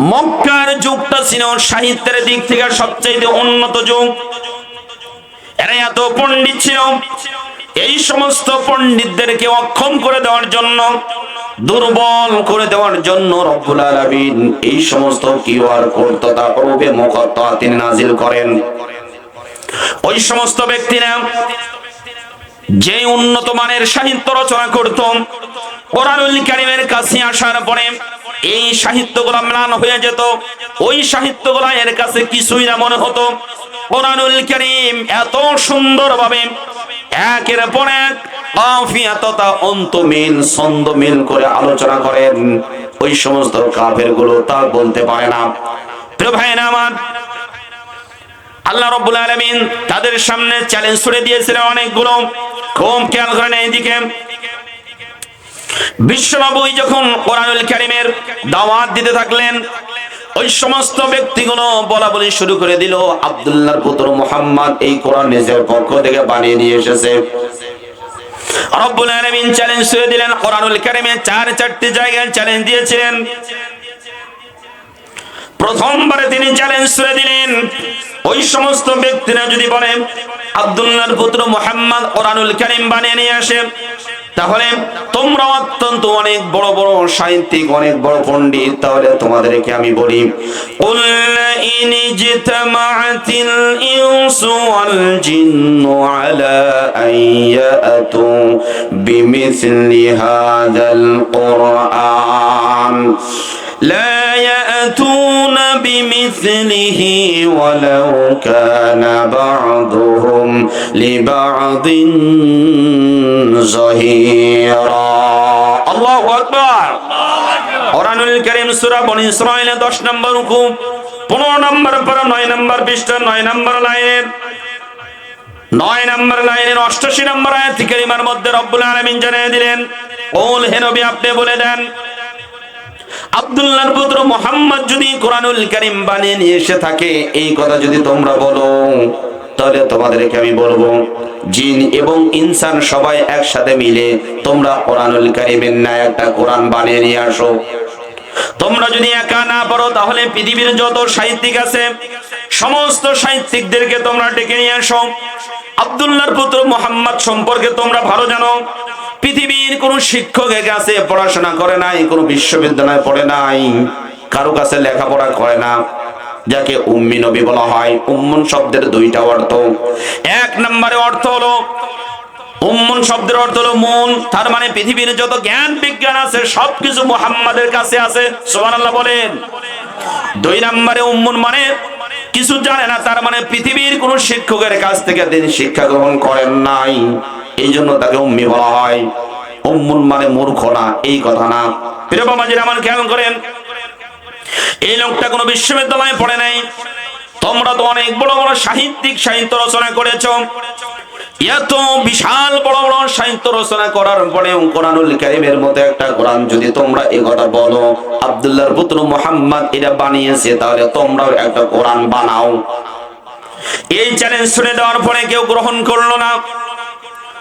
মক্কার যুগটা ছিল সাহিত্যের দিক থেকে সবচেয়ে উন্নত যুগ। এরা এত পণ্ডিত ছিল। এই সমস্ত পণ্ডিতদেরকে অক্ষম করে দেওয়ার জন্য, দুর্বল করে দেওয়ার জন্য রব্বুল আলামিন এই সমস্ত কিউআর কোড তথা রূপে মুখতা তিনি নাজিল করেন। ওই সমস্ত ব্যক্তিরা যে উন্নত মানের সাহিত্য রচনা করত, কোরআনুল কারিমের কাছে আসার পরে এই সাহিত্যগুলো ম্লান হয়ে যেত। ওই সাহিত্যগুলো এর কাছে কিছুই না মনে হতো। কোরআনুল কারিম এত সুন্দরভাবে একের পর এক কাফিয়া তথা অন্তমিল ছন্দ মিল করে আলোচনা করেন। ওই সমস্ত কাফেরগুলো তা বলতে পারে না। প্রিয় আমার, আল্লাহ রব্বুল আলামিন তাদের সামনে চ্যালেঞ্জ ছুড়ে দিয়েছিলেন অনেকগুলো। খুব খেয়াল করেন এইদিকে। বিশ্বনবী যখন কোরআনুল কারীমের দাওয়াত দিতে থাকলেন, ওই সমস্ত ব্যক্তিগুলো বলা বলি শুরু করে দিল, আব্দুল্লাহর পুত্র মুহাম্মদ এই কোরআন নিজের পক্ষ থেকে বানিয়ে নিয়ে এসেছে। রব্বুল আলামিন চ্যালেঞ্জ দিলেন, কোরআনুল চার, চারটি জায়গায় চ্যালেঞ্জ দিয়েছিলেন। প্রথমবারে তিনি চ্যালেঞ্জ ছুড়ে দিলেন, ওই সমস্ত ব্যক্তিরা যদি বলে, আব্দুল্লাহর পুত্র মোহাম্মদ কোরআনুল কারীম বানিয়ে নিয়ে আসে তাহলে তোমরা অত্যন্ত অনেক বড় বড় সাহিত্যিক অনেক বড় পণ্ডিত তাহলে তোমাদেরকে আমি বলি قل إن اجتمعت الإنس والجن على أن يأتوا بمثل هذا القرآن لا يأتون بمثله ولو كان بعضهم لبعض ظهيرا الله أكبر কোরআনুল কারীম সূরা বনি ইসরাঈলে 10 নম্বর রুকু 15 নম্বর পর 9 নম্বর পৃষ্ঠা 9 নম্বর লাইনের নয় নম্বর লাইনের অষ্টাশি নম্বর আয়াত কারিমার মধ্যে রব্বুল আলামিন জানিয়ে দিলেন ওল হে নবী আপনি বলে দেন আব্দুল্লাহর পুত্র মোহাম্মদ যদি কোরআনুল কারীম বানিয়ে নিয়ে এসে থাকে, এই কথা যদি তোমরা বলো, তাহলে তোমাদেরকে আমি বলব, জিন এবং ইনসান সবাই একসাথে মিলে তোমরা কোরআনুল কারীমের ন্যায় একটা কোরআন বানিয়ে নিয়ে আসো। তোমরা যদি একা না পারো, তাহলে পৃথিবীর যত সাহিত্যিক আছে, সমস্ত সাহিত্যিকদেরকে তোমরা ডেকে নিয়ে আসো। আব্দুল্লাহর পুত্র মোহাম্মদ সম্পর্কে তোমরা ভালো জানো। পৃথিবীর কোন শিক্ষক এর কাছে পড়াশোনা করে নাই, কোন বিশ্ববিদ্যালয়ে পড়ে নাই, কারও কাছে লেখাপড়া করে না, যাকে উম্মি নবী বলা হয়। উম্মন শব্দের দুইটা অর্থ। এক নম্বরে অর্থ হলো, উম্মন শব্দের অর্থ হলো মন, তার মানে পৃথিবীর যত জ্ঞান, বিজ্ঞান আছে, সবকিছু মুহাম্মাদের কাছে আছে। সুবহানাল্লাহ বলেন। দুই নম্বরে উম্মন মানে কিছু জানে না, তার মানে পৃথিবীর কোন শিক্ষকের কাছ থেকে তিনি শিক্ষা গ্রহণ করেন নাই। এই জন্য তাকে উম্মি বলা হয়। উম্মুন মানে মূর্খ না, এই কথা না। প্রিয় খেয়াল করেন, এই লোকটা কোনো বিশ্ববিদ্যালয়ে পড়ে নাই। তোমরা তো অনেক বড় বড় সাহিত্যিক সাহিত্য রচনা করেছ। এত বিশাল বড় বড় সাহিত্য রচনা করার পরে কোরআনুল কারিমের মতো একটা কোরআন যদি তোমরা এই কথা বলো, আব্দুল্লাহর পুত্র মোহাম্মদ এটা বানিয়েছে, তাহলে তোমরাও একটা কোরআন বানাও। এই চ্যালেঞ্জ শুনে দেওয়ার পরে কেউ গ্রহণ করল না।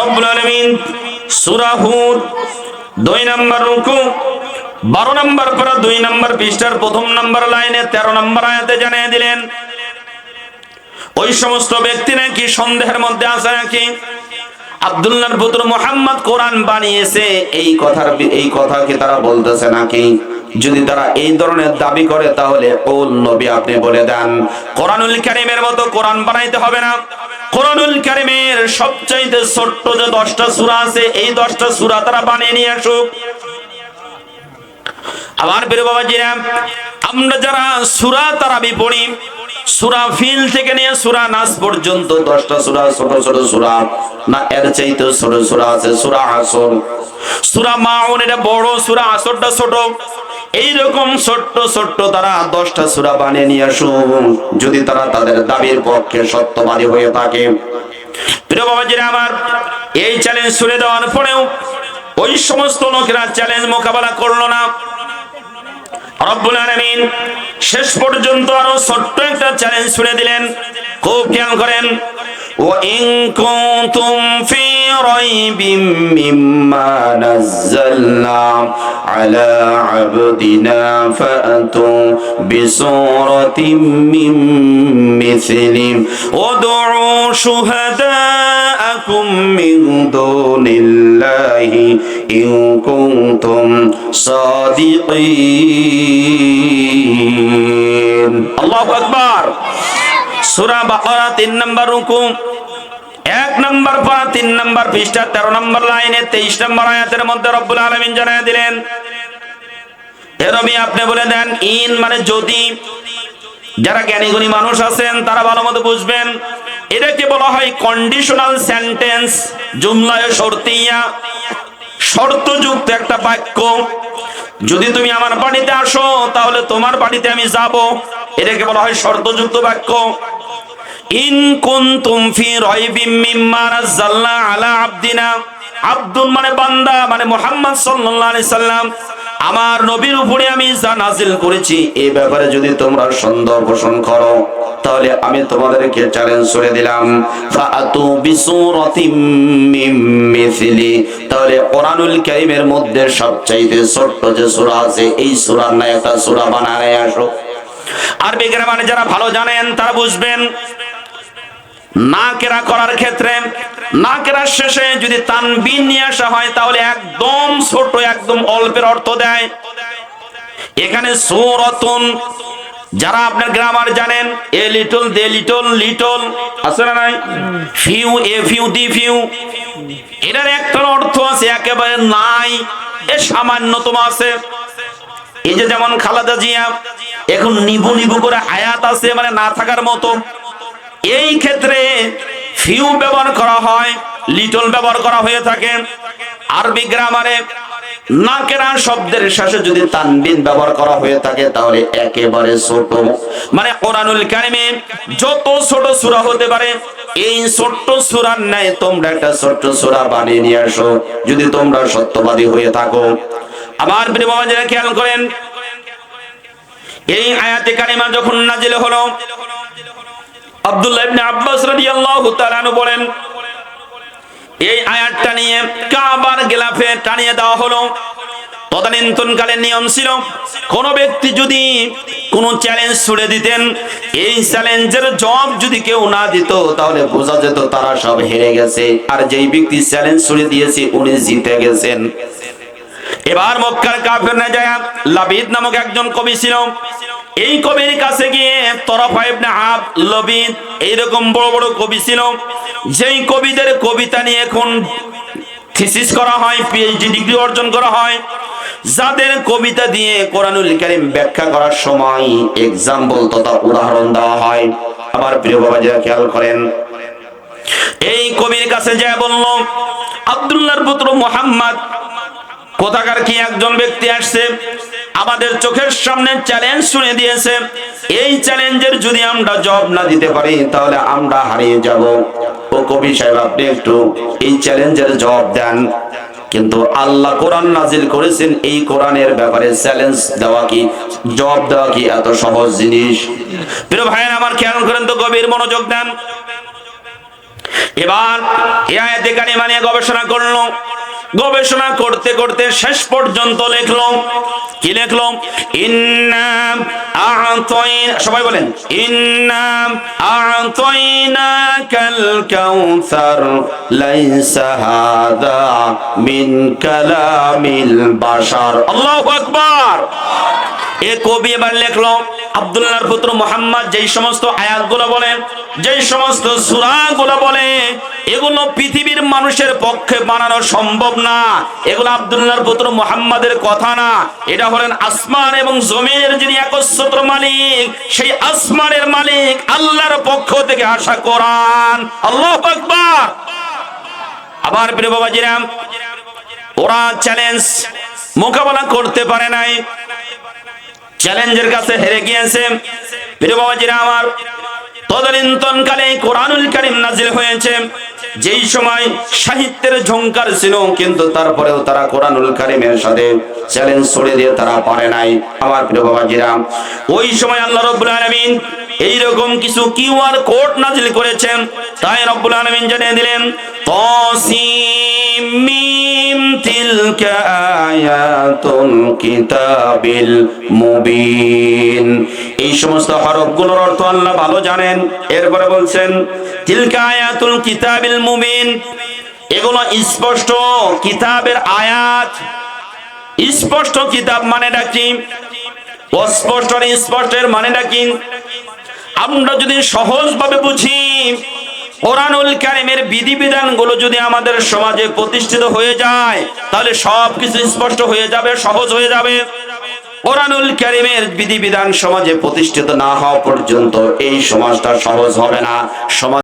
রব্বুল নম্বর রুকু, বারো নম্বর পর দুই নম্বর প্রথম নম্বর আয়াতে জানিয়ে দিলেন, ওই সমস্ত ব্যক্তি নাকি সন্দেহের মধ্যে আছে নাকি? আব্দুল্লাহর পুত্র মোহাম্মদ কোরআন বানিয়েছে, এই কথার এই কথা কি তারা বলতেছে নাকি? যদি তারা এই ধরনের দাবি করে তাহলে ওল নবী আপনি বলে দেন, কোরআনুল কারিমের মতো কোরআন বানাইতে হবে না। কোরআনুল কারিমের সবচাইতে ছোট্ট যে দশটা সূরা আছে, এই দশটা সূরা তারা বানিয়ে নিয়ে আসুক। আমার প্রিয় বাবাজিরা, আমরা যারা সূরা তারাবি পড়ি, সূরা ফিল থেকে নিয়ে সূরা নাস পর্যন্ত 10টা সূরা, ছোট ছোট সূরা, না এর চাইতে ছোট সূরা আছে, সূরা আসর। সূরা মাউন, এটা বড় সূরা, আসরটা ছোট। এইরকম ছোট্ট ছোট্ট তারা দশটা সুরা বানিয়ে নিয়ে আসুন, যদি তারা তাদের দাবির পক্ষে সত্যবাদী হয়ে থাকে। প্রিয় বাবাজিরা আমার, এই চ্যালেঞ্জ শুনে দেওয়ার পরেও ওই সমস্ত লোকেরা চ্যালেঞ্জ মোকাবেলা করল না। রব্বুল আলামিন শেষ পর্যন্ত আরও ছোট্ট একটা চ্যালেঞ্জ শুনে দিলেন। খুব খেয়াল করেন। ও ইন কুনতুম ফী ريب مما نزلنا على عبدنا فأتوا بسورة من مثله ادعوا شهداءكم من دون الله إن كنتم صادقين الله أكبر سورة بقرة 3 نمبر ركوع এক নম্বর পারা তিন নম্বর পৃষ্ঠা, তেরো নম্বর লাইনে, তেইশ নম্বর আয়াতের মধ্যে রব্বুল আলমিন জানাই দিলেন। এরবি আপনি বলে দেন, ইন মানে যদি। যারা জ্ঞানীগুণী মানুষ আছেন, তারা ভালো মতো বুঝবেন। এটাকে বলা হয় কন্ডিশনাল সেন্টেন্স জুমলায় শর্তিয়া। শর্তযুক্ত একটা বাক্য, যদি তুমি আমার বাড়িতে আসো, তাহলে তোমার বাড়িতে আমি যাব। এটাকে বলা হয় শর্তযুক্ত বাক্য। ইন কুনতুম ফি রাইবিম মিম্মা নাযালনা আলা আবদিনা। আব্দুন মানে বান্দা মানে মুহাম্মদ সাল্লাল্লাহু আলাইহি সাল্লাম। আমার নবীর উপরে আমি যা নাজিল করেছি এই ব্যাপারে যদি তোমরা সন্দেহ পোষণ করো, তাহলে আমি তোমাদেরকে চ্যালেঞ্জ করে দিলাম। ফাআতু বিসূরাতিম তাহলে কোরআনুল কারীমের মধ্যে সবচাইতে ছোট্ট যে সূরা আছে, এই সূরার না একটা সূরা বানায় আসো। আর আরবি গ্রামারে যারা ভালো জানেন, তারা বুঝবেন না কেরা করার ক্ষেত্রে না কেরার শেষে যদি তানবিন নিয়ে আসা হয়, তাহলে একদম ছোট, একদম অল্পের অর্থ দেয়। এখানে সৌরতন, যারা আপনার গ্রামার জানেন, a little, the little little, আছে না নাই? Few, a few, the few. এটার একটা অর্থ আছে, একেবারে নাই, এ সামান্যতম আছে। এই যে যেমন খালাদা জিয়া, এখন নিবু নিবু করে আয়াত আছে মানে না থাকার মতো। এই ক্ষেত্রে ফিউ ব্যবহার করা হয় লিটল ব্যবহার করা হয়ে থাকে। আরবি গ্রামারে নাকেরা শব্দের শেষে যদি তানবিন ব্যবহার করা হয়ে থাকে, তাহলে একেবারে ছোট। মানে কোরআনুল কারিমে যত ছোট সূরা হতে পারে, এই ছোট্ট সূরার ন্যায় তোমরা একটা ছোট্ট সূরা বানিয়ে নিয়ে আসো, যদি তোমরা সত্যবাদী হয়ে থাকো। আমার প্রিয় বাবাজিরা খেয়াল করেন, এই আয়াতে কারিমা যখন নাজিল হলো আব্দুল্লাহ ইবনে আব্বাস রাদিয়াল্লাহু তাআলা বলেন, এই আয়াতটা নিয়ে কাবার গেলাফে টানিয়ে দেওয়া হলো। তদানীন্তনকালের নিয়ম ব্যক্তি যদি চ্যালেঞ্জ দিতেন, এই চ্যালেঞ্জের জবাব যদি কেউ না দিত, তাহলে বোঝা যেত তারা সব হেরে গেছে। আর যেই ব্যক্তি চ্যালেঞ্জ ছুড়ে দিয়েছে, উনি জিতে গেছেন। এবার মক্কার কাফের না যায় নামক একজন কবি ছিল এই কবির কাছে গিয়ে তরফা ইবনে আব লবিদ এইরকম বড় বড় কবি ছিল। যেই কবিদের কবিতা নিয়ে এখন থিসিস করা হয় পিএইচডি ডিগ্রি অর্জন করা হয়। যাদের কবিতা দিয়ে কোরআনুল কারীম ব্যাখ্যা করার সময় এক্সাম্পল তথা উদাহরণ দেওয়া হয়। আমার প্রিয় বাবা যারা খেয়াল করেন। এই কবির কাছে যা বলল, আব্দুল্লাহর পুত্র মোহাম্মদ, কোথাকার কি একজন ব্যক্তি আসছে? আমাদের চোখের সামনে চ্যালেঞ্জ শুনে দিয়েছে। এই চ্যালেঞ্জের যদি আমরা জবাব না দিতে পারি, তাহলে আমরা হারিয়ে যাব। ও কবি সাহেব, আপনি একটু এই চ্যালেঞ্জের জবাব দেন। কিন্তু আল্লাহ কোরআন নাজিল করেছেন, এই কোরআনের ব্যাপারে চ্যালেঞ্জ দেওয়া কি জব দেওয়া কি এত সহজ জিনিস? প্রিয় ভাইয়ের, আমার খেয়াল করেন তো, গভীর মনোযোগ দেন। এবার এ আয়াতে কারিমা নিয়ে গবেষণা করল। গবেষণা করতে করতে শেষ পর্যন্ত লিখলো। কি লিখলো? ইন্নাম আ'তাইনা সবাই বলেন ইন্নাম আ'তাইনাকাল কাউসার, লাইসা হাদা মিন কালামিল বাশার। আল্লাহু আকবার! এ কবি এবার লেখলো আব্দুল্লাহর পুত্র মোহাম্মদ যেই সমস্ত আয়াতগুলো বলেন যেই সমস্ত সূরাগুলো বলে, এগুলো পৃথিবীর মানুষের পক্ষে বানানো সম্ভব না। এগুলো আব্দুল্লাহর পুত্র মোহাম্মদের কথা না। এটা হলেন আসমান এবং জমিনের যিনি একচ্ছত্র মালিক, সেই আসমানের মালিক আল্লাহর পক্ষ থেকে আসা কোরআন। আল্লাহু আকবার। আবার প্রিয় বাবাজিরাম, ওরা চ্যালেঞ্জ মোকাবেলা করতে পারে নাই। চ্যালেঞ্জের কাছে হেরে গিয়েছে। প্রিয় বাবাজিরা আমার তদনীন্তন কালে কোরআনুল কারিম নাজিল হয়েছে। যেই সময় সাহিত্যের ঝংকার ছিল, কিন্তু তারপরেও তারা কোরআনুল কারিমের সাথে চ্যালেঞ্জ ছড়ে দিয়ে তারা পারে নাই। আমার প্রিয় বাবাজিরা, ওই সময় আল্লাহ রব্বুল আলামিন এইরকম কিছু কিউআর কোড নাজিল করেছেন। তাই রব্বুল আলামিন জানিয়ে দিলেন তসিম তিলকা আয়াতুল কিতাবিল মুবিন এই সমস্ত হরফগুলোর অর্থ আল্লাহ ভালো জানেন। এরপরে বলছেন, তিলকা আয়াতুল কিতাবিল মুবিন। এগুলো স্পষ্ট কিতাবের আয়াত। স্পষ্ট কিতাব মানেটা কি? অস্পষ্ট স্পষ্টের মানেটা কি? আমরা যদি সহজভাবে বুঝি কোরআনুল কারিমের বিধিবিধানগুলো যদি আমাদের সমাজে প্রতিষ্ঠিত হয়ে যায়, তাহলে সব কিছু স্পষ্ট হয়ে যাবে, সহজ হয়ে যাবে। কোরআনুল কারিমের বিধিবিধান সমাজে প্রতিষ্ঠিত না হওয়া পর্যন্ত এই সমাজটা সহজ হবে না। সমাজ